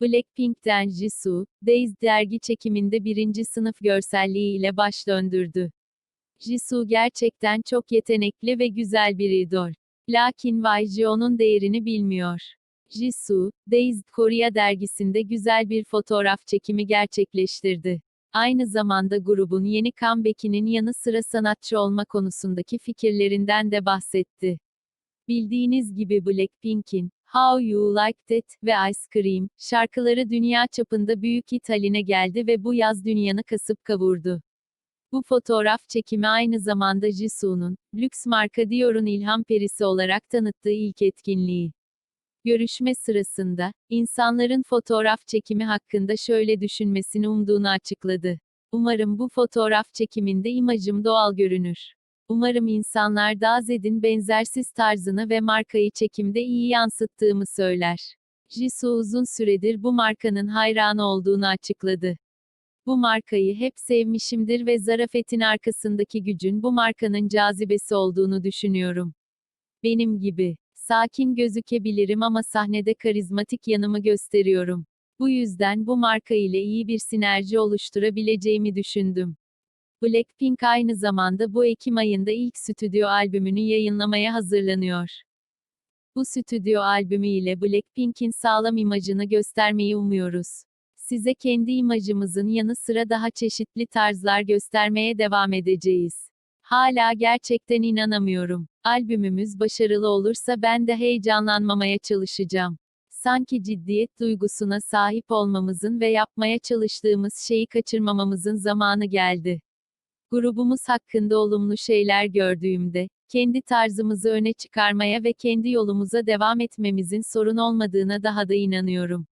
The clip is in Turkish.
Blackpink'ten Jisoo, Days dergi çekiminde birinci sınıf görselliği ile baş döndürdü. Jisoo gerçekten çok yetenekli ve güzel bir idol. Lakin YG onun değerini bilmiyor. Jisoo, Days Korea dergisinde güzel bir fotoğraf çekimi gerçekleştirdi. Aynı zamanda grubun yeni comeback'inin yanı sıra sanatçı olma konusundaki fikirlerinden de bahsetti. Bildiğiniz gibi Blackpink'in How You Like That ve Ice Cream şarkıları dünya çapında büyük hit haline geldi ve bu yaz dünyanı kasıp kavurdu. Bu fotoğraf çekimi aynı zamanda Jisoo'nun, lüks marka Dior'un ilham perisi olarak tanıttığı ilk etkinliği. Görüşme sırasında, insanların fotoğraf çekimi hakkında şöyle düşünmesini umduğunu açıkladı. Umarım bu fotoğraf çekiminde imajım doğal görünür. Umarım insanlar daha Zed'in benzersiz tarzını ve markayı çekimde iyi yansıttığımı söyler. Jisoo uzun süredir bu markanın hayranı olduğunu açıkladı. Bu markayı hep sevmişimdir ve zarafetin arkasındaki gücün bu markanın cazibesi olduğunu düşünüyorum. Benim gibi. Sakin gözükebilirim ama sahnede karizmatik yanımı gösteriyorum. Bu yüzden bu marka ile iyi bir sinerji oluşturabileceğimi düşündüm. Blackpink aynı zamanda bu Ekim ayında ilk stüdyo albümünü yayınlamaya hazırlanıyor. Bu stüdyo albümü ile Blackpink'in sağlam imajını göstermeyi umuyoruz. Size kendi imajımızın yanı sıra daha çeşitli tarzlar göstermeye devam edeceğiz. Hala gerçekten inanamıyorum. Albümümüz başarılı olursa ben de heyecanlanmamaya çalışacağım. Sanki ciddiyet duygusuna sahip olmamızın ve yapmaya çalıştığımız şeyi kaçırmamamızın zamanı geldi. Grubumuz hakkında olumlu şeyler gördüğümde, kendi tarzımızı öne çıkarmaya ve kendi yolumuza devam etmemizin sorun olmadığına daha da inanıyorum.